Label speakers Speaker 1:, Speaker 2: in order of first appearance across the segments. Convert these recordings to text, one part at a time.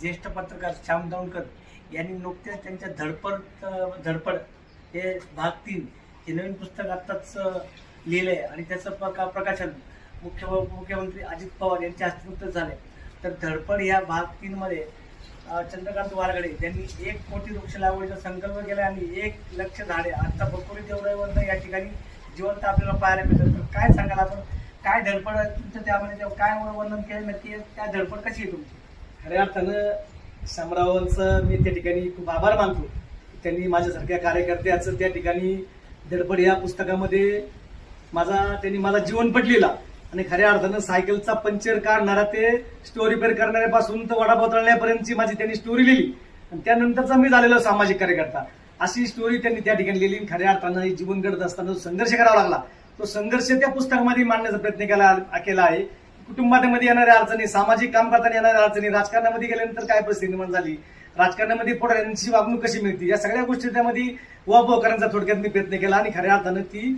Speaker 1: ज्येष्ठ पत्रकार श्याम दौंडकर यांनी नुकत्याच त्यांच्या धडपड धडपड हे भाग तीन हे नवीन पुस्तक आत्ताच लिहिलं आहे आणि त्याचं प्रका प्रकाशन मुख्य मुख्यमंत्री अजित पवार यांच्या हस्ते नुकतंच झालंय. तर धडपड ह्या भाग तीनमध्ये चंद्रकांत वारगडे यांनी एक कोटी वृक्ष लागवडीचा संकल्प केला आणि एक लक्ष झाडे आता बकोरी देवराईवरनं या ठिकाणी जिवंत आपल्याला पाहायला मिळतं तर काय सांगाल आपण? काय धडपड तुमचं त्यामध्ये? काय वर्णन केलं नक्की त्या धडपड कशी आहे तुमची?
Speaker 2: खऱ्या अर्थानं शामरावांचं मी त्या ठिकाणी खूप आभार मानतो. त्यांनी माझ्यासारख्या कार्यकर्त्याचं त्या ठिकाणी धडपड या पुस्तकामध्ये माझा त्यांनी माझा जीवन पटलेला. आणि खऱ्या अर्थानं सायकलचा पंक्चर काढणारा ते स्टोरी रिपेअर करणाऱ्यापासून तर वडापाव तळण्यापर्यंतची माझी त्यांनी स्टोरी लिहिली. आणि त्यानंतरचा मी झालेलो सामाजिक कार्यकर्ता. अशी स्टोरी त्यांनी त्या ठिकाणी लिहिली खऱ्या अर्थानं हे जीवन घडत असताना जो संघर्ष करावा लागला तो संघर्ष त्या पुस्तकामध्ये मांडण्याचा प्रयत्न केला केला आहे. कुटुंबामध्ये येणाऱ्या अडचणी सामाजिक काम करताना येणाऱ्या अडचणी राजकारणामध्ये गेल्यानंतर काय परिस्थिती निर्माण झाली? राजकारणामध्ये पुढाऱ्यांची वागणूक कशी मिळते? या सगळ्या गोष्टी त्यामध्ये वापव करण्याचा थोडक्यात मी प्रयत्न केला आणि खऱ्या अर्थानं ती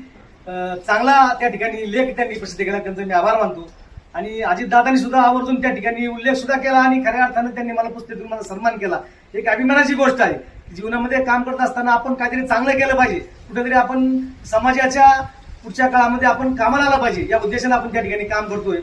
Speaker 2: चांगला त्या ठिकाणी लेख त्यांनी प्रसिद्ध केला त्यांचा मी आभार मानतो. आणि अजितदादांनी सुद्धा आवर्जून त्या ठिकाणी उल्लेख सुद्धा केला आणि खऱ्या अर्थानं त्यांनी मला पुस्तकातून मला सन्मान केला. एक अभिमानाची गोष्ट आहे जीवनामध्ये काम करत असताना आपण काहीतरी चांगलं केलं पाहिजे. कुठेतरी आपण समाजाच्या पुढच्या काळामध्ये आपण कामाला आला पाहिजे. या उद्देशाने आपण त्या ठिकाणी काम करतोय.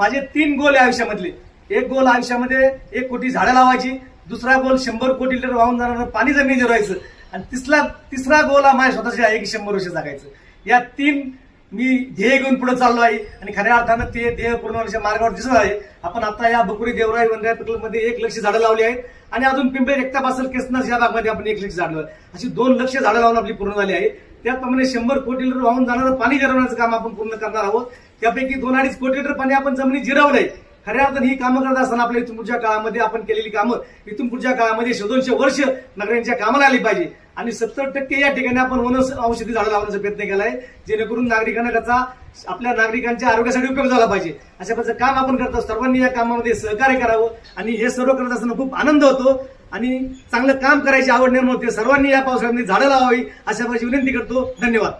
Speaker 2: माझे तीन गोल आहे आयुष्यामधले. एक गोल आयुष्यामध्ये एक कोटी झाडं लावायची दुसरा गोल शंभर कोटी लिटर वाहून जाणारं पाणी जमिनी जिरवायचं आणि तिसरा तिसरा गोल हा माझ्या स्वतःच्या आहे की शंभर वर्ष जगायचं. या तीन मी ध्येय घेऊन पुढे चाललो आहे आणि खऱ्या अर्थानं ते ध्येय पूर्ण होण्याच्या मार्गावर दिसत आहे. आपण आता या बकुरी देवराई वनराय प्रकल्पमध्ये एक लक्ष झाडं लावली आहेत आणि अजून पिंपळे एकता पासल केसनस या भागमध्ये आपण एक लक्ष झाडं अशी दोन लक्ष झाडं लावून आपली पूर्ण झाली आहे. त्याप्रमाणे शंभर कोटी लिटर वाहून जाणारं पाणी जिरवण्याचं काम आपण पूर्ण करणार आहोत. त्यापैकी दोन अडीच कोटी लिटर पाणी आपण जमिनी जिरवलंय. खऱ्या अर्थाने ही कामं करत असताना आपल्या इथून पुढच्या काळामध्ये आपण केलेली कामं इथून पुढच्या काळामध्ये शोधोनशे वर्ष नगरांच्या कामाला आली पाहिजे. आणि सत्तर टक्के या ठिकाणी आपण वनस औषधी झाडं लावण्याचा प्रयत्न केला आहे जेणेकरून नागरिकांना त्याचा आपल्या नागरिकांच्या आरोग्यासाठी उपयोग झाला पाहिजे. अशा प्रकारचं काम आपण करतो सर्वांनी या कामामध्ये सहकार्य करावं आणि हे सर्व करत असताना खूप आनंद होतो. आणि चांगलं काम करायची आवड निर्माण होते. सर्वांनी या पावसाळ्यामध्ये झाडं लावावी अशा प्रकारची विनंती करतो. धन्यवाद.